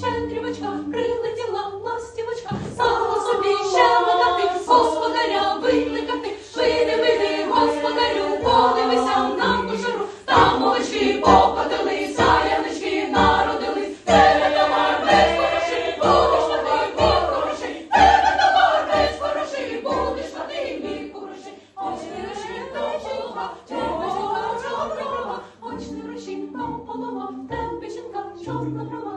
щедрівочка, прилетіла ластівочка, сама собі ще мати, господаря викликати, вини, вини, господарю, подивися нам по шару, там овочі попадали, саянички народились, тебе товар без хороший, будеш на мій хороший, тебе товар без хороший, будеш мати, мій хороший, хоч не руші, то чолова, чого чого чорна брова, хоч не руші, то полова, темпиченка, чорна брова.